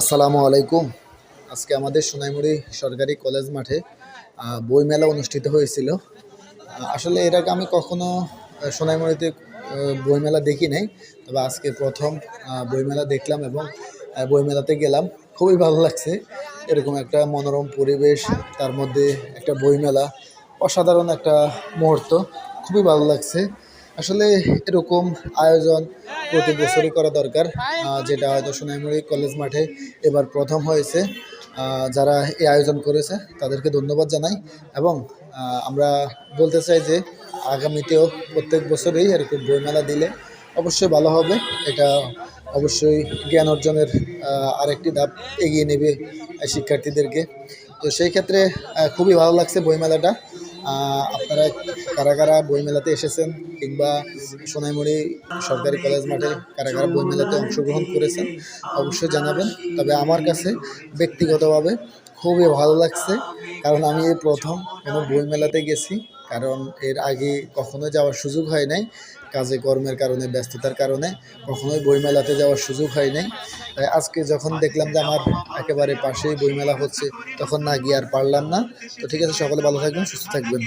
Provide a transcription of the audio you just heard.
আসসালামু আলাইকুম। আজকে আমাদের সোনাইমুড়ি সরকারি কলেজ মাঠে বইমেলা অনুষ্ঠিত হয়েছিল। আসলে এর আগে আমি কখনো সোনাইমুড়িতে বইমেলা দেখি নাই, তবে আজকে প্রথম বইমেলা দেখলাম এবং বইমেলাতে গেলাম। খুবই ভালো লাগছে। এরকম একটা মনোরম পরিবেশ, তার মধ্যে একটা বইমেলা, অসাধারণ একটা মুহূর্ত, খুবই ভালো লাগছে। আসলে এরকম আয়োজন প্রতি বছরই করা দরকার যেটা হয়তো সোনাইমুড়ি কলেজ মাঠে এবার প্রথম হয়েছে। যারা এই আয়োজন করেছে তাদেরকে ধন্যবাদ জানাই এবং আমরা বলতে চাই যে আগামীতেও প্রত্যেক বছরেই এরকম বইমেলা দিলে অবশ্যই ভালো হবে। এটা অবশ্যই জ্ঞান অর্জনের আরেকটি ধাপ এগিয়ে নেবে শিক্ষার্থীদেরকে। তো সেই ক্ষেত্রে খুবই ভালো লাগছে বইমেলাটা। আপনারা কারা কারা বইমেলাতে এসেছেন কিংবা সোনাইমুড়ি সরকারি কলেজ মাঠে কারা কারা বইমেলাতে অংশগ্রহণ করেছেন, অবশ্যই জানাবেন। তবে আমার কাছে ব্যক্তিগতভাবে খুবই ভালো লাগছে, কারণ আমি এই প্রথম কোনো বইমেলাতে গেছি। কারণ এর আগে কখনো যাওয়ার সুযোগ হয় নাই, কাজে কর্মের কারণে, ব্যস্ততার কারণে কখনোই বইমেলাতে যাওয়ার সুযোগ হয় নাই। তাই আজকে যখন দেখলাম যে আমার একেবারে পাশেই বইমেলা হচ্ছে, তখন না গিয়ে আর পারলাম না। তো ঠিক আছে, সকলে ভালো থাকবেন, সুস্থ থাকবেন।